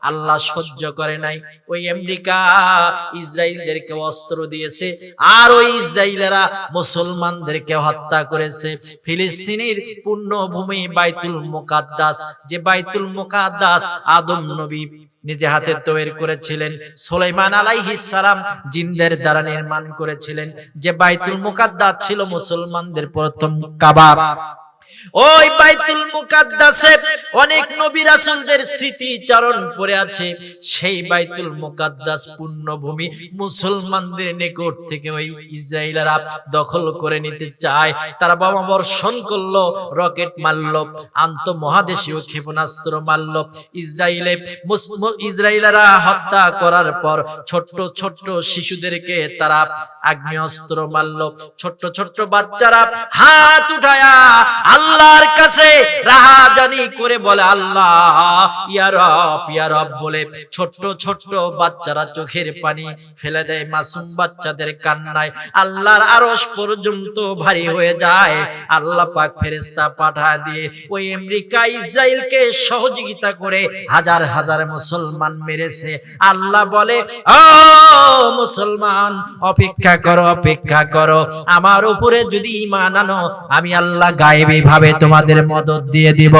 আল্লাহ সহ্য করে নাই। ওই আমেরিকা ইসরায়েলদেরকে অস্ত্র দিয়েছে আর ওই ইসরায়েলেরা মুসলমানদেরকে হত্যা করেছে। ফিলিস্তিনের পূর্ণভূমি বাইতুল মুকাদ্দাস। যে বাইতুল মুকাদ্দাস আদম নবী নিজে হাতে তৈরি করেছিলেন। সুলাইমান সালাম জিনদের দ্বারা নির্মাণ করেছিলেন। যে বাইতুল মুকাদ্দাস ছিল মুসলমানদের প্রথম কাবা ওই বাইতুল মুকাদ্দাসে অনেক নবী রাসূলদের স্মৃতিচারণ পড়ে আছে। সেই বাইতুল মুকাদ্দাস পুণ্যভূমি মুসলমানদের নিকট থেকে ওই ইসরায়েলরা দখল করে নিতে চায়। তারা বোমা বর্ষণ করল, রকেট মারলো আন্ত মহাদেশীয় ক্ষেপণাস্ত্র মারলো। ইসরায়েলে ইসরায়েলরা হত্যা করার পর ছোট্ট ছোট্ট শিশুদেরকে তারা আগ্নেয়াস্ত্র মারলো। ছোট্ট ছোট্ট বাচ্চারা হাত উঠায়া আল্লাহর কাছে রাহাজানি করে বলে, আল্লাহ, ইয়া রব বলে ছোট্ট ছোট্ট বাচ্চারা চোখের পানি ফেলে দেয়। মাসুম বাচ্চাদের কান্নায় আল্লাহর আরশ পর্যন্ত ভারী হয়ে যায়। আল্লাহ পাক ফেরেশতা পাঠা দিয়ে ওই আমেরিকা, ইসরায়েলকে সহযোগিতা করে হাজার হাজার মুসলমান মেরেছে। আল্লাহ বলে, ও মুসলমান, অপেক্ষা করো অপেক্ষা করো। আমার উপরে যদি ঈমান আনো, আমি আল্লাহ গায়েবী ভাবে তোমাদের মদত দিয়ে দিব।